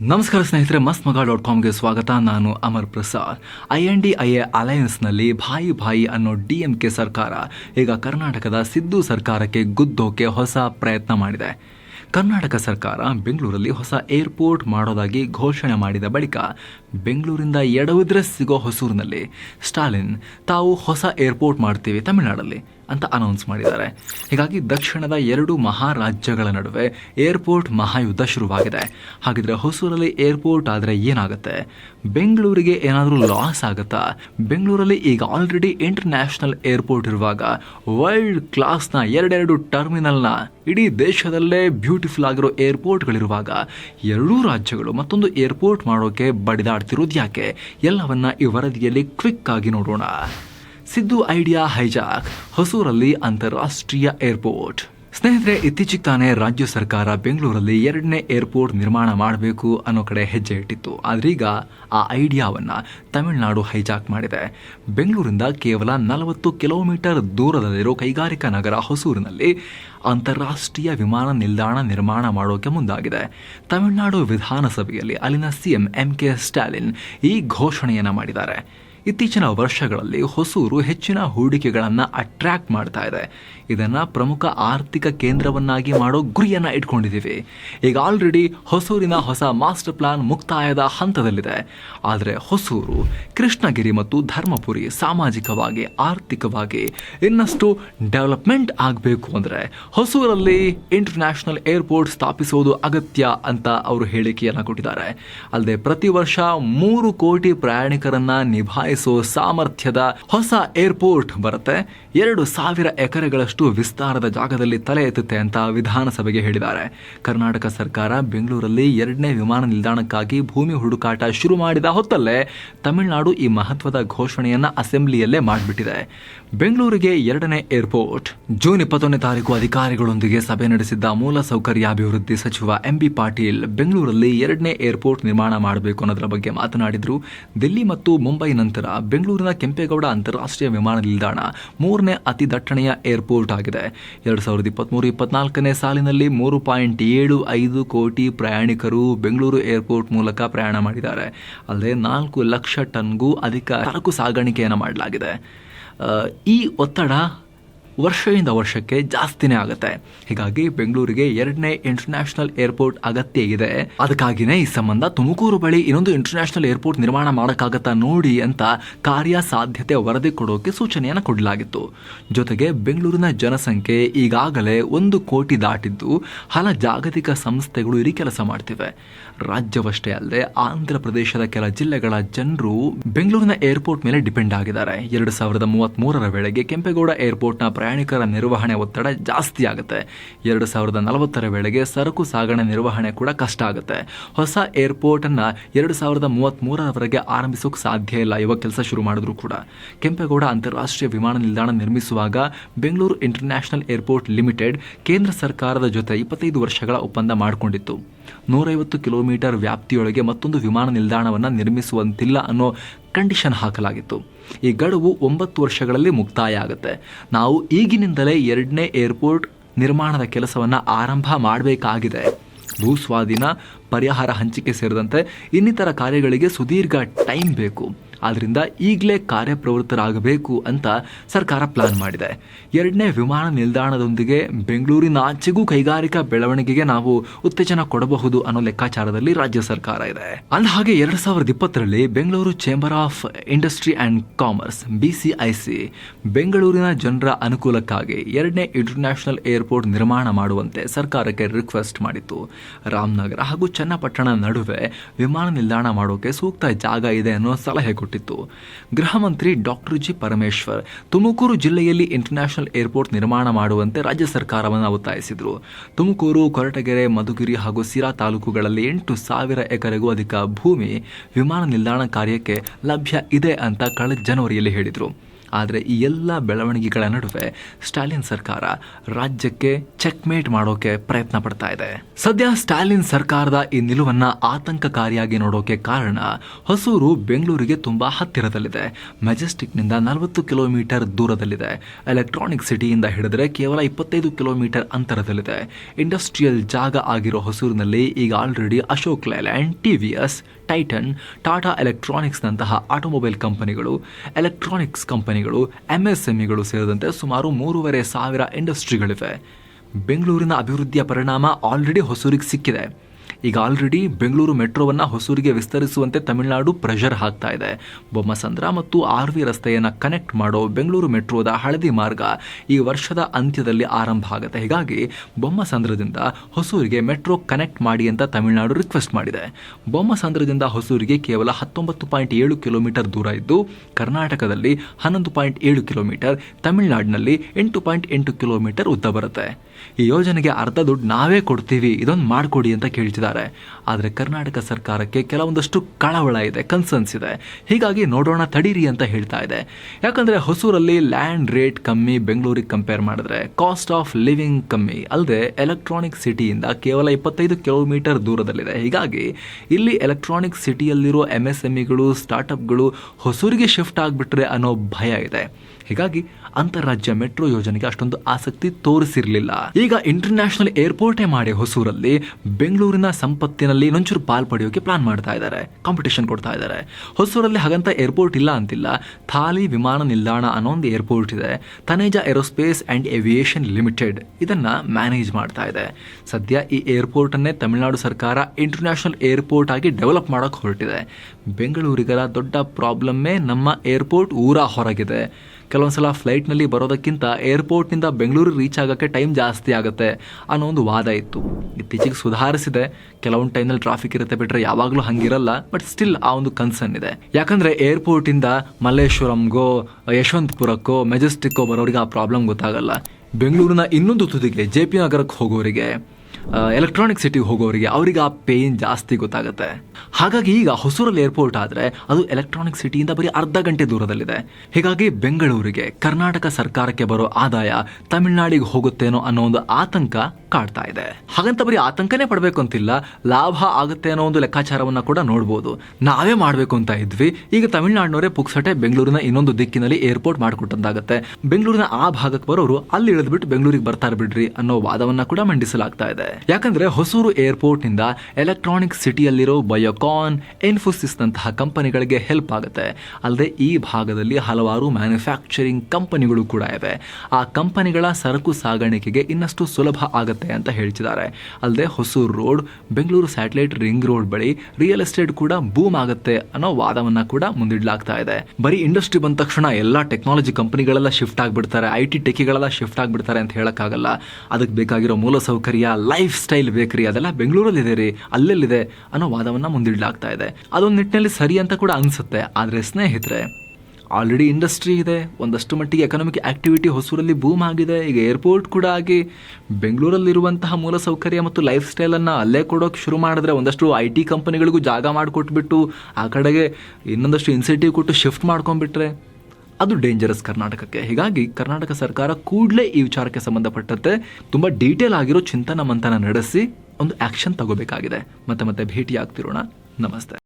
ನಮಸ್ಕಾರ ಸ್ನೇಹಿತರೆ ಮಸ್ತ್ ಮಗ ಡಾಟ್ ಕಾಮ್ಗೆ ಸ್ವಾಗತ. ನಾನು Amar Prasad. I N D I A ಅಲಯನ್ಸ್ನಲ್ಲಿ ಭಾಯಿ ಭಾಯಿ ಅನ್ನೋ ಡಿ ಎಂ ಕೆ ಸರ್ಕಾರ ಈಗ ಕರ್ನಾಟಕದ ಸಿದ್ದು ಸರ್ಕಾರಕ್ಕೆ ಗುದ್ದೋಕೆ ಹೊಸ ಪ್ರಯತ್ನ ಮಾಡಿದೆ. ಕರ್ನಾಟಕ ಸರ್ಕಾರ ಬೆಂಗಳೂರಲ್ಲಿ ಹೊಸ ಏರ್ಪೋರ್ಟ್ ಮಾಡೋದಾಗಿ ಘೋಷಣೆ ಮಾಡಿದ ಬಳಿಕ ಬೆಂಗಳೂರಿಂದ ಎಡವಿದ್ರೆ ಸಿಗೋ ಹೊಸೂರಿನಲ್ಲಿ, ಸ್ಟಾಲಿನ್, ತಾವು ಹೊಸ ಏರ್ಪೋರ್ಟ್ ಮಾಡ್ತೀವಿ ತಮಿಳುನಾಡಲ್ಲಿ. ಅಂತ ಅನೌನ್ಸ್ ಮಾಡಿದ್ದಾರೆ. ಹೀಗಾಗಿ ದಕ್ಷಿಣದ ಎರಡು ಮಹಾರಾಜ್ಯಗಳ ನಡುವೆ ಏರ್ಪೋರ್ಟ್ ಮಹಾಯುದ್ಧ ಶುರುವಾಗಿದೆ. ಹಾಗಿದ್ರೆ ಹೊಸೂರಲ್ಲಿ ಏರ್ಪೋರ್ಟ್ ಆದರೆ ಏನಾಗುತ್ತೆ? ಬೆಂಗಳೂರಿಗೆ ಏನಾದರೂ ಲಾಸ್ ಆಗುತ್ತಾ? ಬೆಂಗಳೂರಲ್ಲಿ ಈಗ ಆಲ್ರೆಡಿ ಇಂಟರ್ನ್ಯಾಷನಲ್ ಏರ್ಪೋರ್ಟ್ ಇರುವಾಗ ವರ್ಲ್ಡ್ ಕ್ಲಾಸ್ನ ಎರಡೆರಡು ಟರ್ಮಿನಲ್ನ ಇಡೀ ದೇಶದಲ್ಲೇ ಬ್ಯೂಟಿಫುಲ್ ಆಗಿರೋ ಏರ್ಪೋರ್ಟ್ಗಳಿರುವಾಗ ಎರಡೂ ರಾಜ್ಯಗಳು ಮತ್ತೊಂದು ಏರ್ಪೋರ್ಟ್ ಮಾಡೋಕೆ ಬಡಿದಾಡ್ತಿರೋದು ಯಾಕೆ ಎಲ್ಲವನ್ನ ಈ ವರದಿಯಲ್ಲಿ ಕ್ವಿಕ್ ಆಗಿ ನೋಡೋಣ. ಸಿದ್ದು ಐಡಿಯಾ ಹೈಜಾಕ್, ಹೊಸೂರಲ್ಲಿ ಅಂತಾರಾಷ್ಟ್ರೀಯ ಏರ್ಪೋರ್ಟ್. ಸ್ನೇಹಿತರೆ, ಇತ್ತೀಚೆಗೆ ತಾನೇ ರಾಜ್ಯ ಸರ್ಕಾರ ಬೆಂಗಳೂರಲ್ಲಿ ಎರಡನೇ ಏರ್ಪೋರ್ಟ್ ನಿರ್ಮಾಣ ಮಾಡಬೇಕು ಅನ್ನೋ ಕಡೆ ಹೆಜ್ಜೆ ಇಟ್ಟಿತ್ತು. ಆದ್ರೀಗ ಆ ಐಡಿಯಾವನ್ನು ತಮಿಳುನಾಡು ಹೈಜಾಕ್ ಮಾಡಿದೆ. ಬೆಂಗಳೂರಿಂದ ಕೇವಲ ನಲವತ್ತು ಕಿಲೋಮೀಟರ್ ದೂರದಲ್ಲಿರೋ ಕೈಗಾರಿಕಾ ನಗರ ಹೊಸೂರಿನಲ್ಲಿ ಅಂತಾರಾಷ್ಟ್ರೀಯ ವಿಮಾನ ನಿಲ್ದಾಣ ನಿರ್ಮಾಣ ಮಾಡೋಕೆ ಮುಂದಾಗಿದೆ. ತಮಿಳುನಾಡು ವಿಧಾನಸಭೆಯಲ್ಲಿ ಅಲ್ಲಿನ ಸಿಎಂ ಎಂ ಕೆ ಸ್ಟಾಲಿನ್ ಈ ಘೋಷಣೆಯನ್ನು ಮಾಡಿದ್ದಾರೆ. ಇತ್ತೀಚಿನ ವರ್ಷಗಳಲ್ಲಿ ಹೊಸೂರು ಹೆಚ್ಚಿನ ಹೂಡಿಕೆಗಳನ್ನು ಅಟ್ರ್ಯಾಕ್ಟ್ ಮಾಡ್ತಾ ಇದೆ. ಇದನ್ನು ಪ್ರಮುಖ ಆರ್ಥಿಕ ಕೇಂದ್ರವನ್ನಾಗಿ ಮಾಡೋ ಗುರಿಯನ್ನು ಇಟ್ಕೊಂಡಿದ್ದೀವಿ ಈಗ ಆಲ್ರೆಡಿ ಹೊಸೂರಿನ ಹೊಸ ಮಾಸ್ಟರ್ ಪ್ಲಾನ್ ಮುಕ್ತಾಯದ ಹಂತದಲ್ಲಿದೆ. ಆದರೆ ಹೊಸೂರು ಕೃಷ್ಣಗಿರಿ ಮತ್ತು ಧರ್ಮಪುರಿ ಸಾಮಾಜಿಕವಾಗಿ, ಆರ್ಥಿಕವಾಗಿ ಇನ್ನಷ್ಟು ಡೆವಲಪ್ಮೆಂಟ್ ಆಗಬೇಕು ಅಂದರೆ ಹೊಸೂರಲ್ಲಿ ಇಂಟರ್ನ್ಯಾಷನಲ್ ಏರ್ಪೋರ್ಟ್ ಸ್ಥಾಪಿಸುವುದು ಅಗತ್ಯ ಅಂತ ಅವರು ಹೇಳಿಕೆಯನ್ನು ಕೊಟ್ಟಿದ್ದಾರೆ. ಅಲ್ಲದೆ ಪ್ರತಿ ವರ್ಷ ಮೂರು ಕೋಟಿ ಪ್ರಯಾಣಿಕರನ್ನ ನಿಭಾಯಿಸೋ ಸಾಮರ್ಥ್ಯದ ಹೊಸ ಏರ್ಪೋರ್ಟ್ ಬರುತ್ತೆ. ಎರಡು ಸಾವಿರ ಎಕರೆಗಳಷ್ಟು ವಿಸ್ತಾರದ ಜಾಗದಲ್ಲಿ ತಲೆ ಎತ್ತುತ್ತೆ ಅಂತ ವಿಧಾನಸಭೆಗೆ ಹೇಳಿದ್ದಾರೆ. ಕರ್ನಾಟಕ ಸರ್ಕಾರ ಬೆಂಗಳೂರಲ್ಲಿ ಎರಡನೇ ವಿಮಾನ ನಿಲ್ದಾಣಕ್ಕಾಗಿ ಭೂಮಿ ಹುಡುಕಾಟ ಶುರು ಮಾಡಿದ ಹೊತ್ತಲ್ಲೇ ತಮಿಳುನಾಡು ಈ ಮಹತ್ವದ ಘೋಷಣೆಯನ್ನ ಅಸೆಂಬ್ಲಿಯಲ್ಲೇ ಮಾಡಿಬಿಟ್ಟಿದೆ. ಬೆಂಗಳೂರಿಗೆ ಎರಡನೇ ಏರ್ಪೋರ್ಟ್. ಜೂನ್ ಇಪ್ಪತ್ತೊಂದನೇ ತಾರೀಕು ಅಧಿಕಾರಿಗಳೊಂದಿಗೆ ಸಭೆ ನಡೆಸಿದ್ದ ಮೂಲಸೌಕರ್ಯಾಭಿವೃದ್ಧಿ ಸಚಿವ ಎಂ ಬಿ ಪಾಟೀಲ್ ಬೆಂಗಳೂರಲ್ಲಿ ಎರಡನೇ ಏರ್ಪೋರ್ಟ್ ನಿರ್ಮಾಣ ಮಾಡಬೇಕು ಅನ್ನೋದರ ಬಗ್ಗೆ ಮಾತನಾಡಿದ್ರು. ದಿಲ್ಲಿ ಮತ್ತು ಮುಂಬೈ ನಂತರ ಬೆಂಗಳೂರಿನ ಕೆಂಪೇಗೌಡ ಅಂತಾರಾಷ್ಟ್ರೀಯ ವಿಮಾನ ನಿಲ್ದಾಣ ಮೂರನೇ ಅತಿ ದಟ್ಟಣೆಯ ಏರ್ಪೋರ್ಟ್ ಆಗಿದೆ. ಎರಡು ಸಾವಿರದ ಇಪ್ಪತ್ತ್ಮೂರು ಇಪ್ಪತ್ನಾಲ್ಕನೇ ಸಾಲಿನಲ್ಲಿ ಮೂರು ಪಾಯಿಂಟ್ ಏಳು ಐದು ಕೋಟಿ ಪ್ರಯಾಣಿಕರು ಬೆಂಗಳೂರು ಏರ್ಪೋರ್ಟ್ ಮೂಲಕ ಪ್ರಯಾಣ ಮಾಡಿದ್ದಾರೆ. ಅಲ್ಲದೆ ನಾಲ್ಕು ಲಕ್ಷ ಟನ್ಗೂ ಅಧಿಕ ಸರಕು ಸಾಗಾಣಿಕೆಯನ್ನು ಮಾಡಲಾಗಿದೆ. ಈ ಒತ್ತಡ ವರ್ಷದಿಂದ ವರ್ಷಕ್ಕೆ ಜಾಸ್ತಿನೇ ಆಗುತ್ತೆ. ಹೀಗಾಗಿ ಬೆಂಗಳೂರಿಗೆ ಎರಡನೇ ಇಂಟರ್ನ್ಯಾಷನಲ್ ಏರ್ಪೋರ್ಟ್ ಅಗತ್ಯ ಇದೆ. ಅದಕ್ಕಾಗಿನೇ ಈ ಸಂಬಂಧ ತುಮಕೂರು ಬಳಿ ಇನ್ನೊಂದು ಇಂಟರ್ನ್ಯಾಷನಲ್ ಏರ್ಪೋರ್ಟ್ ನಿರ್ಮಾಣ ಮಾಡೋಕ್ಕಾಗತ್ತಾ ನೋಡಿ ಅಂತ ಕಾರ್ಯ ಸಾಧ್ಯತೆ ವರದಿ ಕೊಡೋಕೆ ಸೂಚನೆಯನ್ನು ಕೊಡಲಾಗಿತ್ತು. ಜೊತೆಗೆ ಬೆಂಗಳೂರಿನ ಜನಸಂಖ್ಯೆ ಈಗಾಗಲೇ ಒಂದು ಕೋಟಿ ದಾಟಿದ್ದು ಹಲ ಜಾಗತಿಕ ಸಂಸ್ಥೆಗಳು ಇಲ್ಲಿ ಕೆಲಸ ಮಾಡ್ತಿವೆ. ರಾಜ್ಯವಷ್ಟೇ ಅಲ್ಲದೆ ಆಂಧ್ರ ಪ್ರದೇಶದ ಕೆಲ ಜಿಲ್ಲೆಗಳ ಜನರು ಬೆಂಗಳೂರಿನ ಏರ್ಪೋರ್ಟ್ ಮೇಲೆ ಡಿಪೆಂಡ್ ಆಗಿದ್ದಾರೆ. ಎರಡು ಸಾವಿರದ ಮೂವತ್ತ್ ವೇಳೆಗೆ ಕೆಂಪೇಗೌಡ ಏರ್ಪೋರ್ಟ್ನ ಪ್ರಯಾಣಿಕರ ನಿರ್ವಹಣೆ ಒತ್ತಡ ಜಾಸ್ತಿ ಆಗುತ್ತೆ. ಎರಡು ಸಾವಿರದ ನಲವತ್ತರ ವೇಳೆಗೆ ಸರಕು ಸಾಗಣೆ ನಿರ್ವಹಣೆ ಕೂಡ ಕಷ್ಟ ಆಗುತ್ತೆ. ಹೊಸ ಏರ್ಪೋರ್ಟ್ ಅನ್ನ ಎರಡು ಸಾವಿರದ ಮೂವತ್ತ್ಮೂರರವರೆಗೆ ಆರಂಭಿಸೋಕೆ ಸಾಧ್ಯ ಇಲ್ಲ ಇವಾಗ ಕೆಲಸ ಶುರು ಮಾಡಿದ್ರು ಕೂಡ. ಕೆಂಪೇಗೌಡ ಅಂತಾರಾಷ್ಟ್ರೀಯ ವಿಮಾನ ನಿಲ್ದಾಣ ನಿರ್ಮಿಸುವಾಗ ಬೆಂಗಳೂರು ಇಂಟರ್ನ್ಯಾಷನಲ್ ಏರ್ಪೋರ್ಟ್ ಲಿಮಿಟೆಡ್ ಕೇಂದ್ರ ಸರ್ಕಾರದ ಜೊತೆ ಇಪ್ಪತ್ತೈದು ವರ್ಷಗಳ ಒಪ್ಪಂದ ಮಾಡಿಕೊಂಡಿತ್ತು. ನೂರೈವತ್ತು ಕಿಲೋಮೀಟರ್ ವ್ಯಾಪ್ತಿಯೊಳಗೆ ಮತ್ತೊಂದು ವಿಮಾನ ನಿಲ್ದಾಣವನ್ನು ನಿರ್ಮಿಸುವಂತಿಲ್ಲ ಅನ್ನೋ ಕಂಡೀಷನ್ ಹಾಕಲಾಗಿತ್ತು. ಈ ಗಡುವು ಒಂಬತ್ತು ವರ್ಷಗಳಲ್ಲಿ ಮುಕ್ತಾಯ ಆಗುತ್ತೆ. ನಾವು ಈಗಿನಿಂದಲೇ ಎರಡನೇ ಏರ್ಪೋರ್ಟ್ ನಿರ್ಮಾಣದ ಕೆಲಸವನ್ನು ಆರಂಭ ಮಾಡಬೇಕಾಗಿದೆ. ಭೂಸ್ವಾಧೀನ, ಪರಿಹಾರ ಹಂಚಿಕೆ ಸೇರಿದಂತೆ ಇನ್ನಿತರ ಕಾರ್ಯಗಳಿಗೆ ಸುದೀರ್ಘ ಟೈಮ್ ಬೇಕು. ಆದ್ದರಿಂದ ಈಗಲೇ ಕಾರ್ಯಪ್ರವೃತ್ತರಾಗಬೇಕು ಅಂತ ಸರ್ಕಾರ ಪ್ಲಾನ್ ಮಾಡಿದೆ. ಎರಡನೇ ವಿಮಾನ ನಿಲ್ದಾಣದೊಂದಿಗೆ ಬೆಂಗಳೂರಿನ ಆಚೆಗೂ ಕೈಗಾರಿಕಾ ಬೆಳವಣಿಗೆಗೆ ನಾವು ಉತ್ತೇಜನ ಕೊಡಬಹುದು ಅನ್ನೋ ಲೆಕ್ಕಾಚಾರದಲ್ಲಿ ರಾಜ್ಯ ಸರ್ಕಾರ ಇದೆ. ಅಂದ ಹಾಗೆ ಎರಡ್ ಸಾವಿರದ ಇಪ್ಪತ್ತರಲ್ಲಿ Bengaluru chamber of industry and commerce BCIC ಬೆಂಗಳೂರಿನ ಜನರ ಅನುಕೂಲಕ್ಕಾಗಿ ಎರಡನೇ ಇಂಟರ್ನ್ಯಾಷನಲ್ ಏರ್ಪೋರ್ಟ್ ನಿರ್ಮಾಣ ಮಾಡುವಂತೆ ಸರ್ಕಾರಕ್ಕೆ ರಿಕ್ವೆಸ್ಟ್ ಮಾಡಿತ್ತು. ರಾಮನಗರ ಹಾಗೂ ಚನ್ನಪಟ್ಟಣ ನಡುವೆ ವಿಮಾನ ನಿಲ್ದಾಣ ಮಾಡೋಕೆ ಸೂಕ್ತ ಜಾಗ ಇದೆ ಅನ್ನೋ ಸಲಹೆ ಕೊಟ್ಟಿತ್ತು ಗೃಹ ಮಂತ್ರಿ ಡಾಕ್ಟರ್ ಜಿ ಪರಮೇಶ್ವರ್, ತುಮಕೂರು ಜಿಲ್ಲೆಯಲ್ಲಿ ಇಂಟರ್ನ್ಯಾಷನಲ್ ಏರ್ಪೋರ್ಟ್ ನಿರ್ಮಾಣ ಮಾಡುವಂತೆ ರಾಜ್ಯ ಸರ್ಕಾರವನ್ನು ಒತ್ತಾಯಿಸಿದರು. ತುಮಕೂರು, ಕೊರಟಗೆರೆ, ಮಧುಗಿರಿ ಹಾಗೂ ಸಿರಾ ತಾಲೂಕುಗಳಲ್ಲಿ ಎಂಟು ಸಾವಿರ ಎಕರೆಗೂ ಅಧಿಕ ಭೂಮಿ ವಿಮಾನ ನಿಲ್ದಾಣ ಕಾರ್ಯಕ್ಕೆ ಲಭ್ಯ ಇದೆ ಅಂತ ಕಳೆದ ಜನವರಿಯಲ್ಲಿ ಹೇಳಿದರು. ಆದರೆ ಈ ಎಲ್ಲ ಬೆಳವಣಿಗೆಗಳ ನಡುವೆ ಸ್ಟಾಲಿನ್ ಸರ್ಕಾರ ರಾಜ್ಯಕ್ಕೆ ಚೆಕ್ಮೇಟ್ ಮಾಡೋಕೆ ಪ್ರಯತ್ನ ಪಡ್ತಾ ಇದೆ. ಸದ್ಯ ಸ್ಟಾಲಿನ್ ಸರ್ಕಾರದ ಈ ನಿಲುವನ್ನ ಆತಂಕಕಾರಿಯಾಗಿ ನೋಡೋಕೆ ಕಾರಣ ಹೊಸೂರು ಬೆಂಗಳೂರಿಗೆ ತುಂಬಾ ಹತ್ತಿರದಲ್ಲಿದೆ. ಮೆಜೆಸ್ಟಿಕ್ನಿಂದ ನಲವತ್ತು ಕಿಲೋಮೀಟರ್ ದೂರದಲ್ಲಿದೆ. ಎಲೆಕ್ಟ್ರಾನಿಕ್ ಸಿಟಿಯಿಂದ ಹಿಡಿದ್ರೆ ಕೇವಲ ಇಪ್ಪತ್ತೈದು ಕಿಲೋಮೀಟರ್ ಅಂತರದಲ್ಲಿದೆ. ಇಂಡಸ್ಟ್ರಿಯಲ್ ಜಾಗ ಆಗಿರೋ ಹೊಸೂರಿನಲ್ಲಿ ಈಗ already Ashok Leyland TVS Titan, Tata ಎಲೆಕ್ಟ್ರಾನಿಕ್ಸ್ನಂತಹ automobile ಕಂಪನಿಗಳು, ಎಲೆಕ್ಟ್ರಾನಿಕ್ಸ್ ಕಂಪನಿಗಳು ಎಂಎಸ್ಎಂಇಗಳು ಸೇರಿದಂತೆ ಸುಮಾರು ಮೂರುವರೆ ಸಾವಿರ ಇಂಡಸ್ಟ್ರಿಗಳಿವೆ. ಬೆಂಗಳೂರಿನ ಅಭಿವೃದ್ಧಿಯ ಪರಿಣಾಮ ಆಲ್ರೆಡಿ ಹೊಸೂರಿಗೆ ಸಿಕ್ಕಿದೆ. ಈಗ ಆಲ್ರೆಡಿ ಬೆಂಗಳೂರು ಮೆಟ್ರೋವನ್ನು ಹೊಸೂರಿಗೆ ವಿಸ್ತರಿಸುವಂತೆ ತಮಿಳುನಾಡು ಪ್ರೆಷರ್ ಹಾಕ್ತಾ ಇದೆ. ಬೊಮ್ಮಸಂದ್ರ ಮತ್ತು ಆರ್ ವಿ ರಸ್ತೆಯನ್ನು ಕನೆಕ್ಟ್ ಮಾಡೋ ಬೆಂಗಳೂರು ಮೆಟ್ರೋದ ಹಳದಿ ಮಾರ್ಗ ಈ ವರ್ಷದ ಅಂತ್ಯದಲ್ಲಿ ಆರಂಭ ಆಗುತ್ತೆ. ಹೀಗಾಗಿ ಬೊಮ್ಮಸಂದ್ರದಿಂದ ಹೊಸೂರಿಗೆ ಮೆಟ್ರೋ ಕನೆಕ್ಟ್ ಮಾಡಿ ಅಂತ ತಮಿಳುನಾಡು ರಿಕ್ವೆಸ್ಟ್ ಮಾಡಿದೆ. ಬೊಮ್ಮಸಂದ್ರದಿಂದ ಹೊಸೂರಿಗೆ ಕೇವಲ ಹತ್ತೊಂಬತ್ತು ಪಾಯಿಂಟ್ ಏಳು ಕಿಲೋಮೀಟರ್ ದೂರ ಇದ್ದು, ಕರ್ನಾಟಕದಲ್ಲಿ ಹನ್ನೊಂದು ಪಾಯಿಂಟ್ ಏಳು ಕಿಲೋಮೀಟರ್, ತಮಿಳುನಾಡಿನಲ್ಲಿ ಎಂಟು ಪಾಯಿಂಟ್ ಎಂಟು ಕಿಲೋಮೀಟರ್ ಉದ್ದ ಬರುತ್ತೆ. ಈ ಯೋಜನೆಗೆ ಅರ್ಧ ದುಡ್ಡು ನಾವೇ ಕೊಡ್ತೀವಿ, ಇದೊಂದು ಮಾಡಿಕೊಡಿ ಅಂತ ಕೇಳ್ತಿದ್ದಾರೆ. ಆದರೆ ಕರ್ನಾಟಕ ಸರ್ಕಾರಕ್ಕೆ ಕೆಲವೊಂದಷ್ಟು ಕಳವಳ ಇದೆ ಕನ್ಸರ್ನ್ಸ್ ಇದೆ. ಹೀಗಾಗಿ ನೋಡೋಣ ತಡೀರಿ ಅಂತ ಹೇಳ್ತಾ ಇದೆ. ಯಾಕಂದರೆ ಹೊಸೂರಲ್ಲಿ ಲ್ಯಾಂಡ್ ರೇಟ್ ಕಮ್ಮಿ, ಬೆಂಗಳೂರಿಗೆ ಕಂಪೇರ್ ಮಾಡಿದ್ರೆ ಕಾಸ್ಟ್ ಆಫ್ ಲಿವಿಂಗ್ ಕಮ್ಮಿ. ಅಲ್ಲದೆ ಎಲೆಕ್ಟ್ರಾನಿಕ್ ಸಿಟಿಯಿಂದ ಕೇವಲ ಇಪ್ಪತ್ತೈದು ಕಿಲೋಮೀಟರ್ ದೂರದಲ್ಲಿದೆ. ಹೀಗಾಗಿ ಇಲ್ಲಿ ಎಲೆಕ್ಟ್ರಾನಿಕ್ ಸಿಟಿಯಲ್ಲಿರೋ ಎಂ ಎಸ್ ಎಂಇಗಳು ಸ್ಟಾರ್ಟಪ್ಗಳು ಹೊಸೂರಿಗೆ ಶಿಫ್ಟ್ ಆಗಿಬಿಟ್ರೆ ಅನ್ನೋ ಭಯ ಇದೆ. ಹೀಗಾಗಿ ಅಂತಾರಾಜ್ಯ ಮೆಟ್ರೋ ಯೋಜನೆಗೆ ಅಷ್ಟೊಂದು ಆಸಕ್ತಿ ತೋರಿಸಿರಲಿಲ್ಲ. ಈಗ ಇಂಟರ್ನ್ಯಾಷನಲ್ ಏರ್ಪೋರ್ಟೇ ಮಾಡಿ ಹೊಸೂರಲ್ಲಿ ಬೆಂಗಳೂರಿನ ಸಂಪತ್ತಿನಲ್ಲಿ ಇನ್ನೊಂಚೂರು ಪಾಲ್ ಪಡೆಯೋಕೆ ಪ್ಲಾನ್ ಮಾಡ್ತಾ ಇದ್ದಾರೆ ಕಾಂಪಿಟೇಷನ್ ಕೊಡ್ತಾ ಇದ್ದಾರೆ. ಹೊಸೂರಲ್ಲಿ ಹಾಗಂತ ಏರ್ಪೋರ್ಟ್ ಇಲ್ಲ ಅಂತಿಲ್ಲ, ಥಾಲಿ ವಿಮಾನ ನಿಲ್ದಾಣ ಅನ್ನೋ ಒಂದು ಏರ್ಪೋರ್ಟ್ ಇದೆ, Taneja aerospace and aviation limited ಇದನ್ನ ಮ್ಯಾನೇಜ್ ಮಾಡ್ತಾ ಇದೆ. ಸದ್ಯ ಈ ಏರ್ಪೋರ್ಟ್ ಅನ್ನೇ ತಮಿಳುನಾಡು ಸರ್ಕಾರ ಇಂಟರ್ನ್ಯಾಷನಲ್ ಏರ್ಪೋರ್ಟ್ ಆಗಿ ಡೆವಲಪ್ ಮಾಡೋಕೆ ಹೊರಟಿದೆ. ಬೆಂಗಳೂರಿಗರ ದೊಡ್ಡ ಪ್ರಾಬ್ಲಮ್ಮೇ ನಮ್ಮ ಏರ್ಪೋರ್ಟ್ ಊರ ಹೊರಗಿದೆ. ಕೆಲವೊಂದ್ಸಲ ಫ್ಲೈಟ್ನಲ್ಲಿ ಬರೋದಕ್ಕಿಂತ ಏರ್ಪೋರ್ಟ್ನಿಂದ ಬೆಂಗಳೂರು ರೀಚ್ ಆಗೋಕ್ಕೆ ಟೈಮ್ ಜಾಸ್ತಿ ಆಗುತ್ತೆ ಅನ್ನೋ ಒಂದು ವಾದ ಇತ್ತು. ಇತ್ತೀಚೆಗೆ ಸುಧಾರಿಸಿದೆ. ಕೆಲವೊಂದು ಟೈಮ್ನಲ್ಲಿ ಟ್ರಾಫಿಕ್ ಇರುತ್ತೆ ಬಿಟ್ಟರೆ ಯಾವಾಗಲೂ ಹಂಗಿರಲ್ಲ ಬಟ್ ಸ್ಟಿಲ್ ಆ ಒಂದು ಕನ್ಸರ್ನ್ ಇದೆ. ಯಾಕಂದರೆ ಏರ್ಪೋರ್ಟಿಂದ ಮಲ್ಲೇಶ್ವರಂಗೋ, ಯಶವಂತಪುರಕ್ಕೋ ಮೆಜೆಸ್ಟಿಕ್ಕೋ ಬರೋರಿಗೆ ಆ ಪ್ರಾಬ್ಲಮ್ ಗೊತ್ತಾಗಲ್ಲ. ಬೆಂಗಳೂರಿನ ಇನ್ನೊಂದು ತುದಿಗೆ ಜೆ ಪಿ ನಗರಕ್ಕೆ ಹೋಗೋರಿಗೆ ಎಲೆಕ್ಟ್ರಾನಿಕ್ ಸಿಟಿಗೆ ಹೋಗೋರಿಗೆ ಅವರಿಗೆ ಆ ಪೇನ್ ಜಾಸ್ತಿ ಗೊತ್ತಾಗುತ್ತೆ. ಹಾಗಾಗಿ ಈಗ ಹೊಸೂರಲ್ಲಿ ಏರ್ಪೋರ್ಟ್ ಆದರೆ ಅದು ಎಲೆಕ್ಟ್ರಾನಿಕ್ ಸಿಟಿಯಿಂದ ಬರೀ ಅರ್ಧ ಗಂಟೆ ದೂರದಲ್ಲಿದೆ. ಹೀಗಾಗಿ ಬೆಂಗಳೂರಿಗೆ ಕರ್ನಾಟಕ ಸರ್ಕಾರಕ್ಕೆ ಬರೋ ಆದಾಯ ತಮಿಳುನಾಡಿಗೆ ಹೋಗುತ್ತೇನೋ ಅನ್ನೋ ಒಂದು ಆತಂಕ ಕಾಡ್ತಾ ಇದೆ. ಹಾಗಂತ ಬರೀ ಆತಂಕನೇ ಪಡಬೇಕು ಅಂತಿಲ್ಲ ಲಾಭ ಆಗುತ್ತೆ ಅನ್ನೋ ಒಂದು ಲೆಕ್ಕಾಚಾರವನ್ನ ಕೂಡ ನೋಡಬಹುದು ನಾವೇ ಮಾಡಬೇಕು ಅಂತ ಇದ್ವಿ. ಈಗ ತಮಿಳುನಾಡಿನವರೇ ಪುಕ್ಸಟೆ ಬೆಂಗಳೂರಿನ ಇನ್ನೊಂದು ದಿಕ್ಕಿನಲ್ಲಿ ಏರ್ಪೋರ್ಟ್ ಮಾಡಿಕೊಟ್ಟಂತಾಗುತ್ತೆ. ಬೆಂಗಳೂರಿನ ಆ ಭಾಗಕ್ಕೆ ಬರೋರು ಅಲ್ಲಿ ಇಳಿದ್ಬಿಟ್ಟು ಬೆಂಗಳೂರಿಗೆ ಬರ್ತಾರೆ ಬಿಡ್ರಿ ಅನ್ನೋ ವಾದವನ್ನ ಕೂಡ ಮಂಡಿಸಲಾಗ್ತಾ ಇದೆ. ಯಾಕಂದ್ರೆ ಹೊಸೂರು ಏರ್ಪೋರ್ಟ್ನಿಂದ ಎಲೆಕ್ಟ್ರಾನಿಕ್ ಸಿಟಿಯಲ್ಲಿರೋ ಬಯೋಕಾನ್ ಇನ್ಫೋಸಿಸ್ ನಂತಹ ಕಂಪನಿಗಳಿಗೆ ಹೆಲ್ಪ್ ಆಗುತ್ತೆ. ಅಲ್ಲದೆ ಈ ಭಾಗದಲ್ಲಿ ಹಲವಾರು ಮ್ಯಾನುಫ್ಯಾಕ್ಚರಿಂಗ್ ಕಂಪನಿಗಳು ಕೂಡ ಇವೆ. ಆ ಕಂಪನಿಗಳ ಸರಕು ಸಾಗಾಣಿಕೆಗೆ ಇನ್ನಷ್ಟು ಸುಲಭ ಆಗುತ್ತೆ ಅಂತ ಹೇಳ್ತಿದ್ದಾರೆ. ಅಲ್ಲದೆ Hosur road, Bengaluru satellite ring road ಬಳಿ ರಿಯಲ್ ಎಸ್ಟೇಟ್ ಕೂಡ ಬೂಮ್ ಆಗುತ್ತೆ ಅನ್ನೋ ವಾದವನ್ನ ಕೂಡ ಮುಂದಿಡ್ಲಾಗ್ತಾ ಇದೆ. ಬರೀ ಇಂಡಸ್ಟ್ರಿ ಬಂದ ತಕ್ಷಣ ಎಲ್ಲ ಟೆಕ್ನಾಲಜಿ ಕಂಪನಿಗಳೆಲ್ಲ ಶಿಫ್ಟ್ ಆಗಿಬಿಡ್ತಾರೆ, ಐ ಟಿ ಟೆಕಿಗಳೆಲ್ಲ ಶಿಫ್ಟ್ ಆಗಿಬಿಡ್ತಾರೆ ಅಂತ ಹೇಳೋಕ್ಕಾಗಲ್ಲ. ಅದಕ್ಕೆ ಬೇಕಾಗಿರೋ ಮೂಲಸೌಕರ್ಯ ಲೈಫ್ ಸ್ಟೈಲ್ ಬೇಕ್ರಿ, ಅದೆಲ್ಲ ಬೆಂಗಳೂರಲ್ಲಿ ಇದೆ ರೀ, ಅಲ್ಲೆಲ್ಲಿದೆ ಅನ್ನೋ ವಾದವನ್ನ ಮುಂದಿಡ್ಲಾಗ್ತಾ ಇದೆ. ಅದೊಂದು ನಿಟ್ಟಿನಲ್ಲಿ ಸರಿ ಅಂತ ಕೂಡ ಅನ್ಸುತ್ತೆ. ಆದ್ರೆ ಸ್ನೇಹಿತರೆ ಆಲ್ರೆಡಿ ಇಂಡಸ್ಟ್ರಿ ಇದೆ, ಒಂದಷ್ಟು ಮಟ್ಟಿಗೆ ಎಕನಾಮಿಕ್ ಆ್ಯಕ್ಟಿವಿಟಿ ಹೊಸೂರಲ್ಲಿ ಬೂಮ್ ಆಗಿದೆ, ಈಗ ಏರ್ಪೋರ್ಟ್ ಕೂಡ ಆಗಿ ಬೆಂಗಳೂರಲ್ಲಿರುವಂತಹ ಮೂಲಸೌಕರ್ಯ ಮತ್ತು ಲೈಫ್ ಸ್ಟೈಲನ್ನು ಅಲ್ಲೇ ಕೊಡೋಕೆ ಶುರು ಮಾಡಿದ್ರೆ ಒಂದಷ್ಟು ಐ ಟಿ ಕಂಪನಿಗಳಿಗೂ ಜಾಗ ಮಾಡಿಕೊಟ್ಬಿಟ್ಟು ಆ ಕಡೆಗೆ ಇನ್ನೊಂದಷ್ಟು ಇನ್ಸೆಂಟಿವ್ ಕೊಟ್ಟು ಶಿಫ್ಟ್ ಮಾಡ್ಕೊಂಡ್ಬಿಟ್ರೆ ಅದು ಡೇಂಜರಸ್ ಕರ್ನಾಟಕಕ್ಕೆ. ಹೀಗಾಗಿ ಕರ್ನಾಟಕ ಸರ್ಕಾರ ಕೂಡಲೇ ಈ ವಿಚಾರಕ್ಕೆ ಸಂಬಂಧಪಟ್ಟಂತೆ ತುಂಬ ಡೀಟೇಲ್ ಆಗಿರೋ ಚಿಂತನ ಮಂಥನ ನಡೆಸಿ ಒಂದು ಆ್ಯಕ್ಷನ್ ತಗೋಬೇಕಾಗಿದೆ. ಮತ್ತೆ ಮತ್ತೆ ಭೇಟಿ ಆಗ್ತಿರೋಣ ನಮಸ್ತೆ.